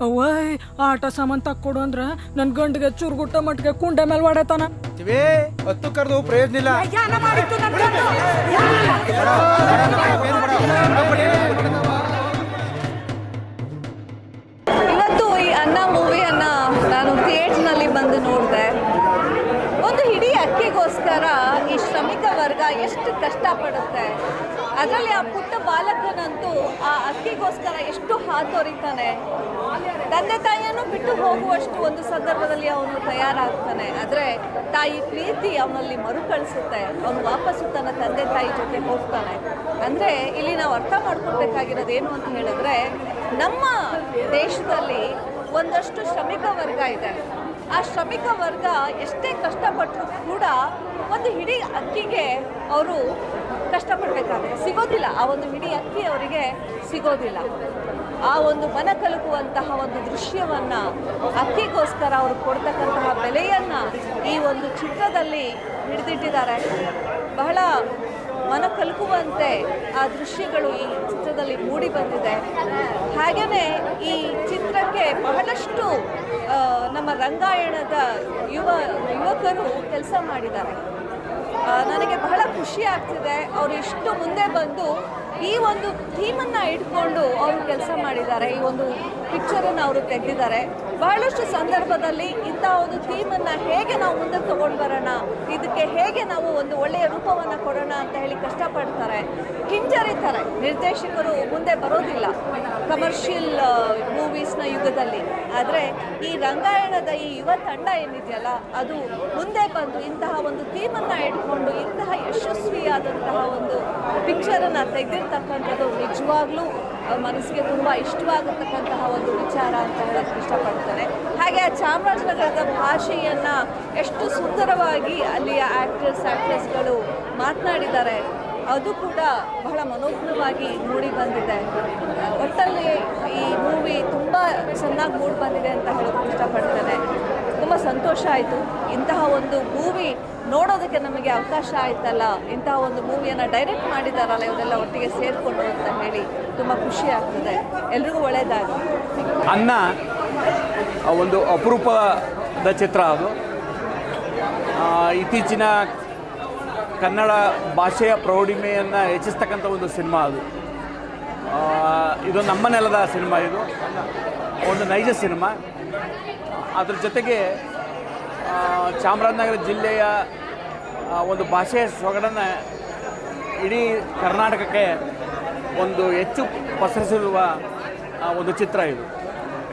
ಅವ್ವಯ್ ಆಟ ಸಾಮಾನ್ ತಕ್ಕೊಡು ಅಂದ್ರ ನನ್ ಗಂಡಿಗೆ ಚುರುಗುಟ್ಟ ಮಟ್ಗೆ ಕುಂಡೆ ಮೇಲೆ ಹೊಡೆತಾನ ತಿವೇ ಹತ್ತು ಕರೆದು ಪ್ರಯೋಜನ ಇಲ್ಲ ಇವತ್ತು ಈ ಅನ್ನ ಮೂವಿಯನ್ನ ನಾನು ಥಿಯೇಟ್ರ್ನಲ್ಲಿ ಬಂದು ನೋಡಿದೆ ಅಕ್ಕಿಗೋಸ್ಕರ ಈ ಶ್ರಮಿಕ ವರ್ಗ ಎಷ್ಟು ಕಷ್ಟಪಡುತ್ತೆ. ಅದರಲ್ಲಿ ಆ ಪುಟ್ಟ ಬಾಲಕನಂತೂ ಆ ಅಕ್ಕಿಗೋಸ್ಕರ ಎಷ್ಟು ಹಾತೊರಿತಾನೆ. ತಂದೆ ತಾಯಿಯನ್ನು ಬಿಟ್ಟು ಹೋಗುವಷ್ಟು ಒಂದು ಸಂದರ್ಭದಲ್ಲಿ ಅವನು ತಯಾರಾಗ್ತಾನೆ. ಆದರೆ ತಾಯಿ ಪ್ರೀತಿ ಅವನಲ್ಲಿ ಮರುಕಳಿಸುತ್ತೆ. ಅವನು ವಾಪಸ್ಸು ತನ್ನ ತಂದೆ ತಾಯಿ ಜೊತೆ ಹೋಗ್ತಾನೆ. ಅಂದರೆ ಇಲ್ಲಿ ನಾವು ಅರ್ಥ ಮಾಡ್ಕೊಳ್ಬೇಕಾಗಿರೋದು ಏನು ಅಂತ ಹೇಳಿದ್ರೆ, ನಮ್ಮ ದೇಶದಲ್ಲಿ ಒಂದಷ್ಟು ಶ್ರಮಿಕ ವರ್ಗ ಇದೆ. ಆ ಶ್ರಮಿಕ ವರ್ಗ ಎಷ್ಟೇ ಕಷ್ಟಪಟ್ಟರು ಕೂಡ ಒಂದು ಹಿಡಿ ಅಕ್ಕಿಗೆ ಅವರು ಕಷ್ಟಪಡಬೇಕಾದ್ರೆ ಸಿಗೋದಿಲ್ಲ. ಆ ಒಂದು ಹಿಡಿ ಅಕ್ಕಿ ಅವರಿಗೆ ಸಿಗೋದಿಲ್ಲ. ಆ ಒಂದು ಮನ ಕಲುಕುವಂತಹ ಒಂದು ದೃಶ್ಯವನ್ನು ಅಕ್ಕಿಗೋಸ್ಕರ ಅವರು ಕೊಡ್ತಕ್ಕಂತಹ ಬೆಲೆಯನ್ನು ಈ ಒಂದು ಚಿತ್ರದಲ್ಲಿ ಹಿಡಿದಿಟ್ಟಿದ್ದಾರೆ. ಬಹಳ ಮನ ಕಲುಕುವಂತೆ ಆ ದೃಶ್ಯಗಳು ಈ ಚಿತ್ರದಲ್ಲಿ ಮೂಡಿ ಬಂದಿದೆ. ಹಾಗೆಯೇ ಈ ಚಿತ್ರಕ್ಕೆ ಬಹಳಷ್ಟು ನಮ್ಮ ರಂಗಾಯಣದ ಯುವ, ಯುವಕರು ಕೆಲಸ ಮಾಡಿದ್ದಾರೆ. ನನಗೆ ಬಹಳ ಖುಷಿ ಆಗ್ತಿದೆ. ಅವರು ಇಷ್ಟು ಮುಂದೆ ಬಂದು ಈ ಒಂದು ಥೀಮನ್ನು ಇಟ್ಕೊಂಡು ಅವರು ಕೆಲಸ ಮಾಡಿದ್ದಾರೆ. ಈ ಒಂದು ಪಿಕ್ಚರನ್ನು ಅವರು ತೆಗೆದಿದ್ದಾರೆ. ಬಹಳಷ್ಟು ಸಂದರ್ಭದಲ್ಲಿ ಇಂಥ ಒಂದು ಥೀಮನ್ನು ಹೇಗೆ ನಾವು ಮುಂದೆ ತೊಗೊಂಡು ಬರೋಣ ಇದಕ್ಕೆ ಹೇಗೆ ನಾವು ಒಂದು ಒಳ್ಳೆಯ ರೂಪವನ್ನು ಕೊಡೋಣ ಅಂತ ಹೇಳಿ ಕಷ್ಟಪಡ್ತಾರೆ. ಹಿಂಜರಿತಾರೆ. ನಿರ್ದೇಶಕರು ಮುಂದೆ ಬರೋದಿಲ್ಲ. ಕಮರ್ಷಿಯಲ್ ಮೂವೀಸ್ನ ಯುಗದಲ್ಲಿ. ಆದರೆ ಈ ರಂಗಾಯಣದ ಈ ಯುವ ತಂಡ ಏನಿದೆಯಲ್ಲ, ಅದು ಮುಂದೆ ಬಂದು ಇಂತಹ ಒಂದು ಥೀಮನ್ನು ಇಟ್ಕೊಂಡು ಇಂತಹ ಯಶಸ್ವಿಯಾದಂತಹ ಒಂದು ಪಿಕ್ಚರನ್ನು ತೆಗೆದಿರ್ತಕ್ಕಂಥದ್ದು ನಿಜವಾಗ್ಲೂ ಮನಸ್ಸಿಗೆ ತುಂಬ ಇಷ್ಟವಾಗತಕ್ಕಂತಹ ಒಂದು ವಿಚಾರ ಅಂತ ಹೇಳೋಕ್ಕೆ ಇಷ್ಟಪಡ್ತಾರೆ ಹಾಗೆ ಆ ಚಾಮರಾಜನಗರದ ಭಾಷೆಯನ್ನು ಎಷ್ಟು ಸುಂದರವಾಗಿ ಅಲ್ಲಿಯ ಆ್ಯಕ್ಟ್ರೆಸ್ ಆ್ಯಕ್ಟ್ರೆಸ್ಗಳು ಮಾತನಾಡಿದ್ದಾರೆ. ಅದು ಕೂಡ ಬಹಳ ಮನೋಜ್ಞವಾಗಿ ಮೂಡಿ ಬಂದಿದೆ. ಒಟ್ಟಲ್ಲಿ ಈ ಮೂವಿ ತುಂಬ ಚೆನ್ನಾಗಿ ಮೂಡಿ ಬಂದಿದೆ ಅಂತ ಹೇಳೋಕ್ಕೆ ಇಷ್ಟಪಡ್ತೇನೆ. ತುಂಬ ಸಂತೋಷ ಆಯಿತು. ಇಂತಹ ಒಂದು ಮೂವಿ ನೋಡೋದಕ್ಕೆ ನಮಗೆ ಅವಕಾಶ ಆಯ್ತಲ್ಲ. ಇಂತಹ ಒಂದು ಮೂವಿಯನ್ನು ಡೈರೆಕ್ಟ್ ಮಾಡಿದಾರಲ್ಲ, ಇವರೆಲ್ಲ ಒಟ್ಟಿಗೆ ಸೇರಿಕೊಂಡು ಅಂತ ಹೇಳಿ ತುಂಬ ಖುಷಿ ಆಗ್ತದೆ. ಎಲ್ರಿಗೂ ಒಳ್ಳೆಯದಾಗಿ ಅನ್ನ ಒಂದು ಅಪರೂಪದ ಚಿತ್ರ ಅದು. ಇತ್ತೀಚಿನ ಕನ್ನಡ ಭಾಷೆಯ ಪ್ರೌಢಿಮೆಯನ್ನು ಹೆಚ್ಚಿಸ್ತಕ್ಕಂಥ ಒಂದು ಸಿನಿಮಾ ಅದು. ಇದು ನಮ್ಮ ನೆಲದ ಸಿನಿಮಾ ಇದು. ಒಂದು ನೈಜ ಸಿನಿಮಾ. ಅದ್ರ ಜೊತೆಗೆ ಚಾಮರಾಜನಗರ ಜಿಲ್ಲೆಯ ಒಂದು ಭಾಷೆಯ ಸೊಗಡನ್ನು ಇಡೀ ಕರ್ನಾಟಕಕ್ಕೆ ಒಂದು ಹೆಚ್ಚು ಪಸರಿಸಿರುವ ಒಂದು ಚಿತ್ರ ಇದು.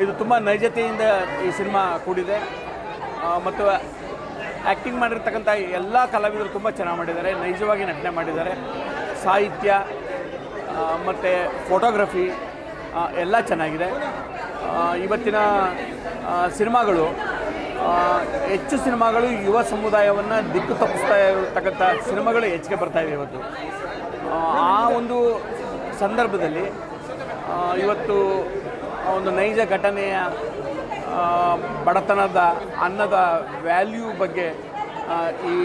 ಇದು ತುಂಬ ನೈಜತೆಯಿಂದ ಈ ಸಿನಿಮಾ ಕೂಡಿದೆ. ಮತ್ತು ಆ್ಯಕ್ಟಿಂಗ್ ಮಾಡಿರ್ತಕ್ಕಂಥ ಎಲ್ಲ ಕಲಾವಿದರು ತುಂಬ ಚೆನ್ನಾಗಿ ಮಾಡಿದ್ದಾರೆ. ನೈಜವಾಗಿ ನಟನೆ ಮಾಡಿದ್ದಾರೆ. ಸಾಹಿತ್ಯ ಮತ್ತು ಫೋಟೋಗ್ರಫಿ ಎಲ್ಲ ಚೆನ್ನಾಗಿದೆ. ಇವತ್ತಿನ ಸಿನಿಮಾಗಳು ಹೆಚ್ಚು ಸಿನಿಮಾಗಳು ಯುವ ಸಮುದಾಯವನ್ನು ದಿಕ್ಕು ತಪ್ಪಿಸ್ತಾ ಇರತಕ್ಕಂಥ ಸಿನಿಮಾಗಳು ಹೆಚ್ಚಿಗೆ ಬರ್ತಾ ಇದೆ ಇವತ್ತು. ಆ, ಒಂದು ಸಂದರ್ಭದಲ್ಲಿ ಇವತ್ತು ಒಂದು ನೈಜ ಘಟನೆಯ ಬಡತನದ ಅನ್ನದ ವ್ಯಾಲ್ಯೂ ಬಗ್ಗೆ ಈ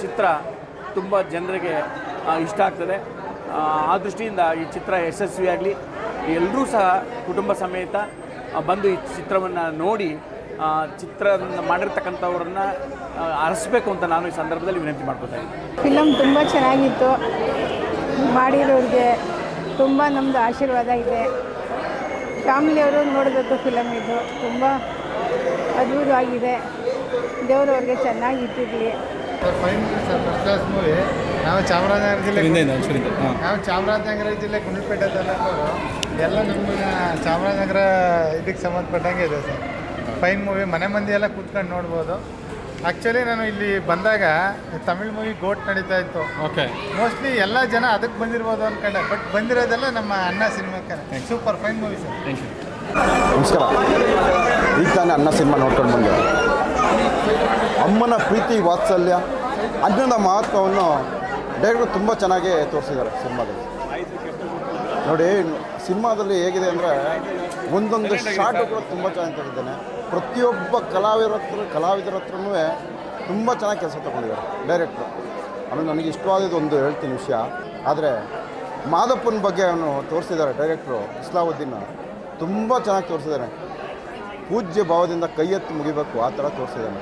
ಚಿತ್ರ ತುಂಬ ಜನರಿಗೆ ಇಷ್ಟ ಆಗ್ತದೆ. ಆ, ದೃಷ್ಟಿಯಿಂದ ಈ ಚಿತ್ರ ಯಶಸ್ವಿಯಾಗಲಿ. ಎಲ್ಲರೂ ಸಹ ಕುಟುಂಬ ಸಮೇತ ಬಂದು ಈ ಚಿತ್ರವನ್ನು ನೋಡಿ ಚಿತ್ರ ಮಾಡಿರ್ತಕ್ಕಂಥವ್ರನ್ನ ಅರಸಬೇಕು ಅಂತ ನಾನು ಈ ಸಂದರ್ಭದಲ್ಲಿ ವಿನಂತಿ ಮಾಡ್ಕೋತೇನೆ ಫಿಲಮ್ ತುಂಬ ಚೆನ್ನಾಗಿತ್ತು. ಮಾಡಿರೋರಿಗೆ ತುಂಬ ನಮ್ಮದು ಆಶೀರ್ವಾದ ಇದೆ. ಫ್ಯಾಮಿಲಿಯವರು ನೋಡಬೇಕು ಫಿಲಮ್ ಇದು. ತುಂಬ ಅದ್ಭುತವಾಗಿದೆ. ದೇವರು ಅವ್ರಿಗೆ ಚೆನ್ನಾಗಿ ಇಟ್ಟಿರಲಿ. Fine sir first class movie ನಾವು ಚಾಮರಾಜನಗರ ಜಿಲ್ಲೆ ನಾವು ಚಾಮರಾಜನಗರ ಜಿಲ್ಲೆ ಗುಂಡ್ಲುಪೇಟೆ ಎಲ್ಲ ನಮ್ಮ ಚಾಮರಾಜನಗರ ಇದಕ್ಕೆ ಸಂಬಂಧಪಟ್ಟಂಗೆ ಇದೆ ಸರ್. ಫೈನ್ ಮೂವಿ ಮನೆ ಮಂದಿ ಎಲ್ಲ ಕೂತ್ಕೊಂಡು ನೋಡ್ಬೋದು. ಆ್ಯಕ್ಚುಲಿ ನಾನು ಇಲ್ಲಿ ಬಂದಾಗ ತಮಿಳ್ ಮೂವಿ ಗೋಟ್ ನಡೀತಾ ಇತ್ತು. ಓಕೆ ಮೋಸ್ಟ್ಲಿ ಎಲ್ಲ ಜನ ಅದಕ್ಕೆ ಬಂದಿರ್ಬೋದು ಅನ್ಕೊಂಡೆ. ಬಟ್ ಬಂದಿರೋದೆಲ್ಲ ನಮ್ಮ ಅಣ್ಣ ಸಿನಿಮಾಕ್ಕೆ super fine movie sir thank you ನಮಸ್ಕಾರ. ಈಗ ತಾನೇ ಅಣ್ಣ ಸಿನಿಮಾ ನೋಡ್ಕೊಂಡು ಬಂದೆ. ಅಮ್ಮನ ಪ್ರೀತಿ ವಾತ್ಸಲ್ಯ ಅನ್ನದ ಮಹತ್ವವನ್ನು ಡೈರೆಕ್ಟರ್ ತುಂಬ ಚೆನ್ನಾಗಿ ತೋರಿಸಿದ್ದಾರೆ ಸಿನಿಮಾದಲ್ಲಿ ನೋಡಿ ಸಿನಿಮಾದಲ್ಲಿ ಹೇಗಿದೆ ಅಂದರೆ ಒಂದೊಂದು ಕೂಡ ತುಂಬ ಚೆನ್ನಾಗಿ ತೆಗೆದಿದ್ದೇನೆ ಪ್ರತಿಯೊಬ್ಬ ಕಲಾವಿದರ ಹತ್ರ ಕಲಾವಿದರ ಹತ್ರನೂ ತುಂಬ ಚೆನ್ನಾಗಿ ಕೆಲಸ ತಗೊಂಡಿದ್ದಾರೆ ಡೈರೆಕ್ಟ್ರು ಆಮೇಲೆ ನನಗೆ ಇಷ್ಟವಾದದ್ದು ಒಂದು ಹೇಳ್ತೀನಿ ವಿಷಯ. ಆದರೆ ಮಾದಪ್ಪನ ಬಗ್ಗೆ ಅವನು ತೋರಿಸಿದ್ದಾರೆ ಡೈರೆಕ್ಟ್ರು ಇಸ್ಲಾವುದ್ದೀನ್ ತುಂಬ ಚೆನ್ನಾಗಿ ತೋರಿಸಿದ್ದಾನೆ ಪೂಜ್ಯ ಭಾವದಿಂದ ಕೈ ಎತ್ತಿ ಮುಗಿಬೇಕು ಆ ಥರ ತೋರಿಸಿದ್ದಾನೆ.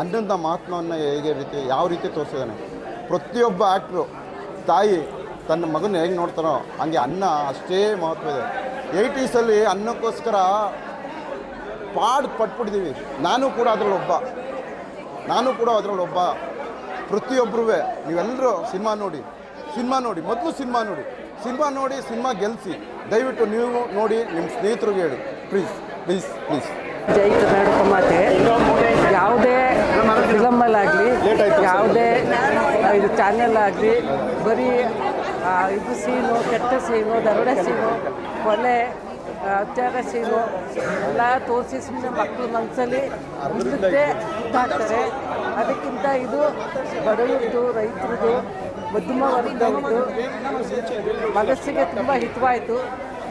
ಅನ್ನದ ಮಹಾತ್ಮವನ್ನು ಹೇಗೆ ರೀತಿ ಯಾವ ರೀತಿ ತೋರಿಸಿದ್ದಾನೆ. ಪ್ರತಿಯೊಬ್ಬ ಆ್ಯಕ್ಟ್ರು ತಾಯಿ ತನ್ನ ಮಗನ ಹೇಗೆ ನೋಡ್ತಾನೋ ಹಂಗೆ ಅನ್ನ ಅಷ್ಟೇ ಮಹತ್ವ ಇದೆ. ಏಯ್ಟೀಸಲ್ಲಿ ಅನ್ನಕ್ಕೋಸ್ಕರ ಪಾಡ್ ಪಟ್ಬಿಟ್ಟಿದ್ದೀವಿ ನಾನು ಕೂಡ ಅದರಲ್ಲೊಬ್ಬ ನಾನು ಕೂಡ ಅದರಲ್ಲೊಬ್ಬ ಪ್ರತಿಯೊಬ್ಬರೂ ನೀವೆಲ್ಲರೂ ಸಿನಿಮಾ ನೋಡಿ. ಸಿನಿಮಾ ನೋಡಿ. ಮೊದಲು ಸಿನಿಮಾ ನೋಡಿ. ಸಿನಿಮಾ ನೋಡಿ ಸಿನಿಮಾ ಗೆಲ್ಲಿಸಿ ದಯವಿಟ್ಟು ನೀವು ನೋಡಿ ನಿಮ್ಮ ಸ್ನೇಹಿತರಿಗೆ ಹೇಳಿ. Please please please. ಜೈ ಕರ್ನಾಟಕ ಮಾತೆ. ಯಾವುದೇ ಫಿಲಮಲ್ಲಾಗಲಿ ಯಾವುದೇ ಇದು ಚಾನೆಲ್ ಆಗಲಿ ಬರೀ ಇದು ಸೀನು ಕೆಟ್ಟ ಸೀನು ದರೋಡೆ ಸೀನು ಕೊಲೆ ಅತ್ಯಾಗ ಸೀನು ಎಲ್ಲ ತೋರಿಸಿ ಸುಮ್ಮನೆ ಮಕ್ಕಳು ಮನಸ್ಸಲ್ಲಿ ಮುಂದಕ್ಕೆ ಇದಾಗ್ತಾರೆ ಅದಕ್ಕಿಂತ ಇದು ಬಡವರದ್ದು, ರೈತರದ್ದು ಮಧ್ಯಮ ವರ್ಗದವ್ರದ್ದು ಮನಸ್ಸಿಗೆ ತುಂಬ ಹಿತವಾಯಿತು,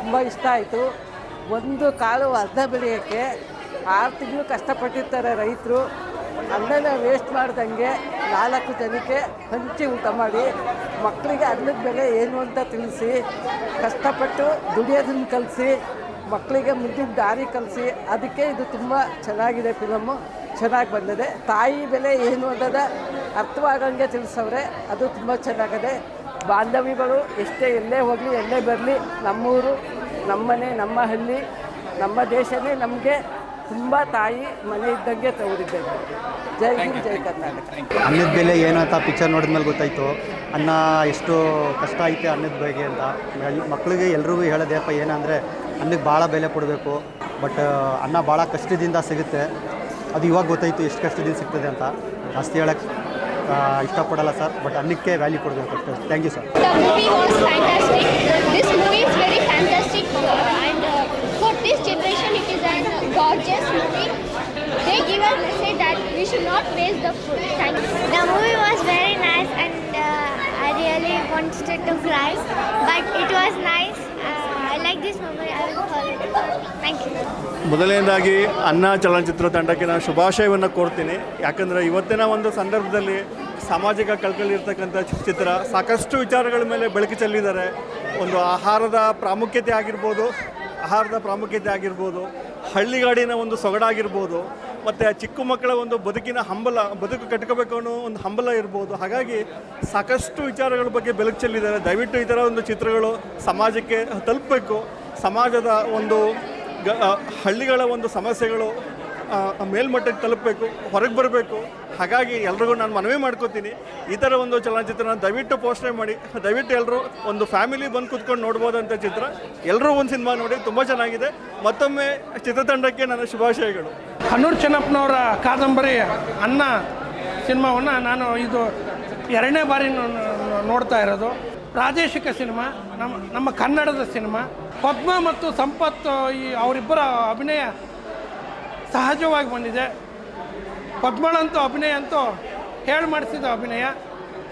ತುಂಬ ಇಷ್ಟ ಆಯಿತು. ಒಂದು ಕಾಲು ಅರ್ಧ ಬೆಳೆಯೋಕ್ಕೆ ಆರು ತಿಂಗಳು ಕಷ್ಟಪಟ್ಟಿರ್ತಾರೆ ರೈತರು. ಅನ್ನನ ವೇಸ್ಟ್ ಮಾಡ್ದಂಗೆ ನಾಲ್ಕು ಜನಕ್ಕೆ ಹಂಚಿ ಊಟ ಮಾಡಿ ಮಕ್ಕಳಿಗೆ ಅನ್ನದ ಬೆಲೆ ಏನು ಅಂತ ತಿಳಿಸಿ, ಕಷ್ಟಪಟ್ಟು ದುಡಿಯೋದನ್ನು ಕಲಿಸಿ, ಮಕ್ಕಳಿಗೆ ಮುಂದಿನ ದಾರಿ ಕಲಿಸಿ, ಅದಕ್ಕೆ ಇದು ತುಂಬ ಚೆನ್ನಾಗಿದೆ ಫಿಲಮ್ಮು ಚೆನ್ನಾಗಿ ಬಂದಿದೆ. ತಾಯಿ ಬೆಲೆ ಏನು ಅನ್ನೋದ ಅರ್ಥವಾಗಂಗೆ ತಿಳಿಸವ್ರೆ. ಅದು ತುಂಬ ಚೆನ್ನಾಗಿದೆ. ಬಾಂಧವ್ಯಗಳು ಎಷ್ಟೇ ಎಲ್ಲೇ ಹೋಗಲಿ, ಎಲ್ಲೇ ಬರಲಿ, ನಮ್ಮೂರು, ನಮ್ಮನೆ, ನಮ್ಮ ಹಳ್ಳಿ, ನಮ್ಮ ದೇಶನೇ ನಮಗೆ ತುಂಬ ತಾಯಿ ಮನೆ ಇದ್ದಂಗೆ ತವರಿದ್ದಂಗೆ ಜೈ ಹಿಂದ್ ಜೈ ಕರ್ನಾಟಕ. ಅನ್ನದ ಬೆಲೆ ಏನಂತ ಅಂತ ಪಿಕ್ಚರ್ ನೋಡಿದ್ಮೇಲೆ ಗೊತ್ತಾಯಿತು. ಅನ್ನ ಎಷ್ಟು ಕಷ್ಟ ಐತೆ ಅನ್ನದ ಬಗ್ಗೆ ಅಂತ. ಎಲ್- ಮಕ್ಕಳಿಗೆ ಎಲ್ರಿಗೂ ಹೇಳೋದೇಪ್ಪ ಏನಂದರೆ ಅನ್ನಕ್ಕೆ ಭಾಳ ಬೆಲೆ ಕೊಡಬೇಕು ಬಟ್ ಅನ್ನ ಭಾಳ ಕಷ್ಟದಿಂದ ಸಿಗುತ್ತೆ. ಅದು ಇವಾಗ ಗೊತ್ತಾಯ್ತು ಎಷ್ಟು ಕಷ್ಟದಿಂದ ಸಿಗ್ತದೆ ಅಂತ. ಜಾಸ್ತಿ ಹೇಳಕ್ಕೆ ಇಷ್ಟಪಡಲ್ಲ ಸರ್ ಬಟ್ ಅನ್ನಕ್ಕೆ ವ್ಯಾಲ್ಯೂ ಕೊಡಬೇಕು ಅಷ್ಟೇ. Thank you sir The movie was fantastic. This movie is very fantastic. Uh, and uh, for this generation it is a gorgeous movie. They give a message that we should not waste the food. Thank you. The movie was very nice and uh, I really wanted to cry, but it was nice. Uh, I like this movie. I will follow it. Thank you. ಮೊದಲನೇದಾಗಿ ಅನ್ನ ಚಲನಚಿತ್ರ ತಂಡಕ್ಕೆ ನಾನು ಶುಭಾಶಯವನ್ನು ಕೋರ್ತೀನಿ ಯಾಕಂದರೆ ಇವತ್ತಿನ ಒಂದು ಸಂದರ್ಭದಲ್ಲಿ ಸಾಮಾಜಿಕ ಕಳ್ಕಳಿರ್ತಕ್ಕಂಥ ಚಿತ್ರ ಸಾಕಷ್ಟು ವಿಚಾರಗಳ ಮೇಲೆ ಬೆಳಕು ಚೆಲ್ಲಿದ್ದಾರೆ ಒಂದು ಆಹಾರದ ಪ್ರಾಮುಖ್ಯತೆ ಆಗಿರ್ಬೋದು ಆಹಾರದ ಪ್ರಾಮುಖ್ಯತೆ ಆಗಿರ್ಬೋದು, ಹಳ್ಳಿಗಾಡಿನ ಒಂದು ಸೊಗಡಾಗಿರ್ಬೋದು, ಮತ್ತು ಚಿಕ್ಕ ಮಕ್ಕಳ ಒಂದು ಬದುಕಿನ ಹಂಬಲ, ಬದುಕು ಕಟ್ಕೋಬೇಕು ಅನ್ನೋ ಒಂದು ಹಂಬಲ ಇರ್ಬೋದು. ಹಾಗಾಗಿ ಸಾಕಷ್ಟು ವಿಚಾರಗಳ ಬಗ್ಗೆ ಬೆಳಕು ಚೆಲ್ಲಿದ್ದಾರೆ ದಯವಿಟ್ಟು ಈ ಥರ ಒಂದು ಚಿತ್ರಗಳು ಸಮಾಜಕ್ಕೆ ತಲುಪಬೇಕು. ಸಮಾಜದ ಒಂದು ಹಳ್ಳಿಗಳ ಒಂದು ಸಮಸ್ಯೆಗಳು ಮೇಲ್ಮಟ್ಟಕ್ಕೆ ತಲುಪಬೇಕು, ಹೊರಗೆ ಬರಬೇಕು. ಹಾಗಾಗಿ ಎಲ್ರಿಗೂ ನಾನು ಮನವಿ ಮಾಡ್ಕೋತೀನಿ. ಈ ಥರ ಒಂದು ಚಲನಚಿತ್ರನ ದಯವಿಟ್ಟು ಪೋಷಣೆ ಮಾಡಿ. ದಯವಿಟ್ಟು ಎಲ್ಲರೂ ಒಂದು ಫ್ಯಾಮಿಲಿ ಬಂದು ಕೂತ್ಕೊಂಡು ನೋಡ್ಬೋದಂಥ ಚಿತ್ರ. ಎಲ್ಲರೂ ಒಂದು ಸಿನಿಮಾ ನೋಡಿ ತುಂಬ ಚೆನ್ನಾಗಿದೆ. ಮತ್ತೊಮ್ಮೆ ಚಿತ್ರತಂಡಕ್ಕೆ ನನ್ನ ಶುಭಾಶಯಗಳು. ಹನ್ನೂರು ಚೆನ್ನಪ್ಪನವರ ಕಾದಂಬರಿ ಅನ್ನ ಸಿನಿಮಾವನ್ನು ನಾನು ಇದು ಎರಡನೇ ಬಾರಿ ನೋಡ್ತಾ ಇರೋದು. ಪ್ರಾದೇಶಿಕ ಸಿನಿಮಾ, ನಮ್ಮ ನಮ್ಮ ಕನ್ನಡದ ಸಿನಿಮಾ. ಪದ್ಮ ಮತ್ತು ಸಂಪತ್ ಈ ಅವರಿಬ್ಬರ ಅಭಿನಯ ಸಹಜವಾಗಿ ಬಂದಿದೆ. ಪದ್ಮಳಂತೂ ಅಭಿನಯ ಅಂತೂ ಹೇಳಿ ಮಾಡಿಸಿದ ಅಭಿನಯ.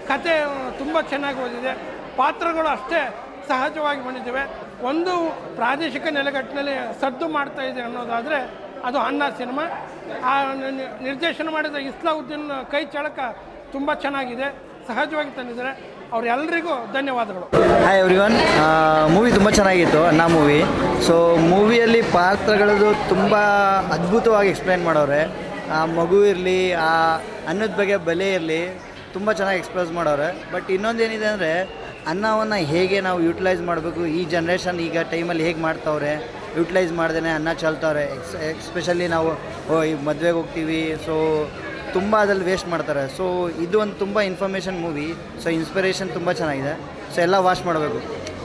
ಕತೆ ತುಂಬ ಚೆನ್ನಾಗಿ ಓದಿದೆ. ಪಾತ್ರಗಳು ಅಷ್ಟೇ ಸಹಜವಾಗಿ ಬಂದಿದ್ದಾವೆ. ಒಂದು ಪ್ರಾದೇಶಿಕ ನೆಲೆಗಟ್ಟಿನಲ್ಲಿ ಸದ್ದು ಮಾಡ್ತಾ ಇದೆ ಅನ್ನೋದಾದರೆ ಅದು ಅನ್ನ ಸಿನಿಮಾ. ಆ ನಿರ್ದೇಶನ ಮಾಡಿದ ಇಸ್ಲಾವುದ್ದೀನ್ ಕೈ ಚಳಕ ತುಂಬ ಚೆನ್ನಾಗಿದೆ. ಸಹಜವಾಗಿ ತಂದಿದ್ದಾರೆ. ಅವರೆಲ್ಲರಿಗೂ ಧನ್ಯವಾದಗಳು. ಹಾಯ್ ಎವ್ರಿ ಒನ್ ಮೂವಿ ತುಂಬ ಚೆನ್ನಾಗಿತ್ತು ಅಣ್ಣ ಮೂವಿ ಸೊ ಮೂವಿಯಲ್ಲಿ ಪಾತ್ರಗಳದ್ದು ತುಂಬ ಅದ್ಭುತವಾಗಿ ಎಕ್ಸ್ಪ್ಲೈನ್ ಮಾಡೋರೆ. ಆ ಮಗು ಇರಲಿ, ಆ ಅನ್ನದ ಬಗ್ಗೆ ಬೆಲೆ ಇರಲಿ, ತುಂಬ ಚೆನ್ನಾಗಿ ಎಕ್ಸ್ಪ್ರೆಸ್ ಮಾಡೋರೆ. ಬಟ್ ಇನ್ನೊಂದೇನಿದೆ ಅಂದರೆ, ಅನ್ನವನ್ನು ಹೇಗೆ ನಾವು ಯೂಟಿಲೈಸ್ ಮಾಡಬೇಕು, ಈ ಜನ್ರೇಷನ್ ಈಗ ಟೈಮಲ್ಲಿ ಹೇಗೆ ಮಾಡ್ತಾವ್ರೆ ಯೂಟಿಲೈಸ್ ಮಾಡ್ದೇ ಅನ್ನ ಚಲ್ತವ್ರೆ. ಎಕ್ಸ್ ಎಕ್ಸ್ಪೆಷಲಿ ನಾವು ಈ ಮದುವೆಗೆ ಹೋಗ್ತೀವಿ ಸೊ ತುಂಬ ಅದ್ರಲ್ಲಿ ವೇಸ್ಟ್ ಮಾಡ್ತಾರೆ. ಸೊ ಇದು ಒಂದು ತುಂಬ ಇನ್ಫಾರ್ಮೇಷನ್ ಮೂವಿ ಸೊ ಇನ್ಸ್ಪಿರೇಷನ್ ತುಂಬ ಚೆನ್ನಾಗಿದೆ. ಸೊ ಎಲ್ಲ ವಾಚ್ ಮಾಡಬೇಕು.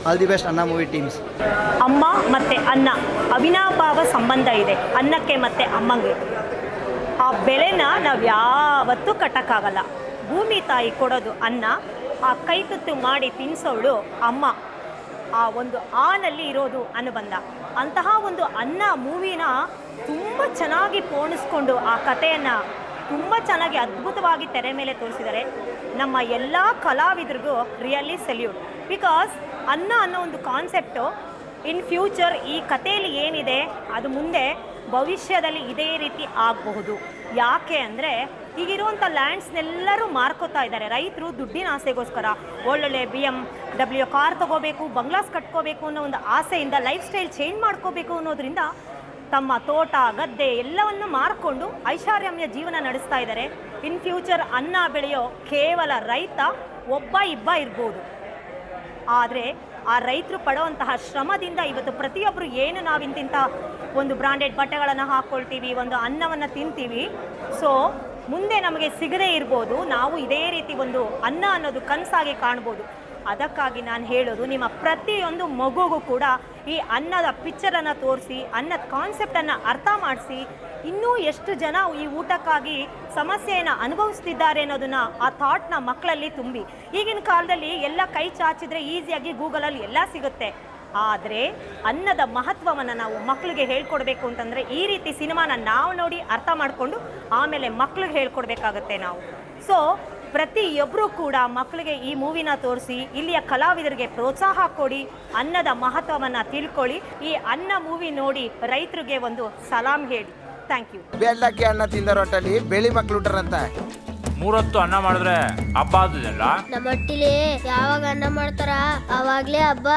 All the best Anna movie teams ಅಮ್ಮ ಮತ್ತು ಅನ್ನ ಅವಿನಾಭಾವ ಸಂಬಂಧ ಇದೆ. ಅನ್ನಕ್ಕೆ ಮತ್ತು ಅಮ್ಮಂಗೆ. ಆ ಬೆಲೆನ ನಾವು ಯಾವತ್ತೂ ಕಟ್ಟಕ್ಕಾಗಲ್ಲ. ಭೂಮಿ ತಾಯಿ ಕೊಡೋದು ಅನ್ನ, ಆ ಕೈ ತುತ್ತು ಮಾಡಿ ತಿನ್ಸೋಳು ಅಮ್ಮ. ಆ ಒಂದು ಆನಲ್ಲಿ ಇರೋದು ಅನುಬಂಧ. ಅಂತಹ ಒಂದು ಅನ್ನ ಮೂವಿನ ತುಂಬ ಚೆನ್ನಾಗಿ ಪೋಣಿಸ್ಕೊಂಡು ಆ ಕಥೆಯನ್ನು ತುಂಬ ಚೆನ್ನಾಗಿ ಅದ್ಭುತವಾಗಿ ತೆರೆ ಮೇಲೆ ತೋರಿಸಿದ್ದಾರೆ. ನಮ್ಮ ಎಲ್ಲ ಕಲಾವಿದರಿಗೂ ರಿಯಲಿ ಸೆಲ್ಯೂಟ್ ಬಿಕಾಸ್ ಅನ್ನ ಅನ್ನೋ ಒಂದು ಕಾನ್ಸೆಪ್ಟು ಇನ್ ಫ್ಯೂಚರ್ ಈ ಕಥೆಯಲ್ಲಿ ಏನಿದೆ, ಅದು ಮುಂದೆ ಭವಿಷ್ಯದಲ್ಲಿ ಇದೇ ರೀತಿ ಆಗಬಹುದು. ಯಾಕೆ ಅಂದರೆ ಈಗಿರುವಂಥ ಲ್ಯಾಂಡ್ಸ್ನೆಲ್ಲರೂ ಮಾರ್ಕೋತಾ ಇದ್ದಾರೆ. ರೈತರು ದುಡ್ಡಿನ ಆಸೆಗೋಸ್ಕರ ಒಳ್ಳೊಳ್ಳೆ ಬಿ ಎಂ ಡಬ್ಲ್ಯೂ ಕಾರ್ ತೊಗೋಬೇಕು ಬಂಗ್ಲಾಸ್ ಕಟ್ಕೋಬೇಕು ಅನ್ನೋ ಒಂದು ಆಸೆಯಿಂದ ಲೈಫ್ ಸ್ಟೈಲ್ ಚೇಂಜ್ ಮಾಡ್ಕೋಬೇಕು ಅನ್ನೋದ್ರಿಂದ ತಮ್ಮ ತೋಟ, ಗದ್ದೆ ಎಲ್ಲವನ್ನು ಮಾರ್ಕೊಂಡು ಐಷಾರಾಮ್ಯ ಜೀವನ ನಡೆಸ್ತಾ ಇದ್ದಾರೆ. ಇನ್ ಫ್ಯೂಚರ್ ಅನ್ನ ಬೆಳೆಯೋ ಕೇವಲ ರೈತ ಒಬ್ಬ ಇಬ್ಬ ಇರ್ಬೋದು. ಆದರೆ ಆ ರೈತರು ಪಡುವಂತಹ ಶ್ರಮದಿಂದ ಇವತ್ತು ಪ್ರತಿಯೊಬ್ಬರು ಏನು ನಾವು ಇಂತಿಂಥ ಒಂದು ಬ್ರಾಂಡೆಡ್ ಬಟ್ಟೆಗಳನ್ನು ಹಾಕ್ಕೊಳ್ತೀವಿ ಒಂದು ಅನ್ನವನ್ನು ತಿಂತೀವಿ. ಸೊ ಮುಂದೆ ನಮಗೆ ಸಿಗದೇ ಇರ್ಬೋದು. ನಾವು ಇದೇ ರೀತಿ ಒಂದು ಅನ್ನ ಅನ್ನೋದು ಕನಸಾಗಿ ಕಾಣ್ಬೋದು. ಅದಕ್ಕಾಗಿ ನಾನು ಹೇಳೋದು, ನಿಮ್ಮ ಪ್ರತಿಯೊಂದು ಮಗುಗೂ ಕೂಡ ಈ ಅನ್ನದ ಪಿಕ್ಚರನ್ನು ತೋರಿಸಿ, ಅನ್ನದ ಕಾನ್ಸೆಪ್ಟನ್ನು ಅರ್ಥ ಮಾಡಿಸಿ, ಇನ್ನೂ ಎಷ್ಟು ಜನ ಈ ಊಟಕ್ಕಾಗಿ ಸಮಸ್ಯೆಯನ್ನು ಅನುಭವಿಸ್ತಿದ್ದಾರೆ ಅನ್ನೋದನ್ನ ಆ ಥಾಟ್ನ ಮಕ್ಕಳಲ್ಲಿ ತುಂಬಿ. ಈಗಿನ ಕಾಲದಲ್ಲಿ ಎಲ್ಲ ಕೈ ಚಾಚಿದ್ರೆ ಈಸಿಯಾಗಿ ಗೂಗಲಲ್ಲಿ ಎಲ್ಲ ಸಿಗುತ್ತೆ. ಆದರೆ ಅನ್ನದ ಮಹತ್ವವನ್ನು ನಾವು ಮಕ್ಕಳಿಗೆ ಹೇಳ್ಕೊಡ್ಬೇಕು ಅಂತಂದರೆ ಈ ರೀತಿ ಸಿನಿಮಾನ ನಾವು ನೋಡಿ ಅರ್ಥ ಮಾಡಿಕೊಂಡು ಆಮೇಲೆ ಮಕ್ಕಳಿಗೆ ಹೇಳ್ಕೊಡ್ಬೇಕಾಗತ್ತೆ ನಾವು. ಸೊ ಪ್ರತಿಯೊಬ್ಬರೂ ಕೂಡ ಮಕ್ಕಳಿಗೆ ಈ ಮೂವಿನ ತೋರಿಸಿ ಇಲ್ಲಿಯ ಕಲಾವಿದರಿಗೆ ಪ್ರೋತ್ಸಾಹ ಕೊಡಿ ಅನ್ನದ ಮಹತ್ವವನ್ನು ತಿಳ್ಕೊಳ್ಳಿ. ಈ ಅನ್ನ ಮೂವಿ ನೋಡಿ ರೈತರಿಗೆ ಒಂದು ಸಲಾಂ ಹೇಳಿ. ಥ್ಯಾಂಕ್ ಯು ಬೆಳ್ಳಕ್ಕೆ ಅನ್ನ ತಿಂದ ರೊಟ್ಟಲ್ಲಿ ಬೆಳಿ ಮಕ್ಳು ಅಂತ ಮೂರೊತ್ತು ಅನ್ನ ಮಾಡಿದ್ರೆ ಹಬ್ಬ ಆದುದಿಲ್ಲ ನಮ್ಮ ಹೊಟ್ಟಿಲಿ ಯಾವಾಗ ಅನ್ನ ಮಾಡ್ತಾರ? ಅವಾಗ್ಲೇ ಹಬ್ಬ.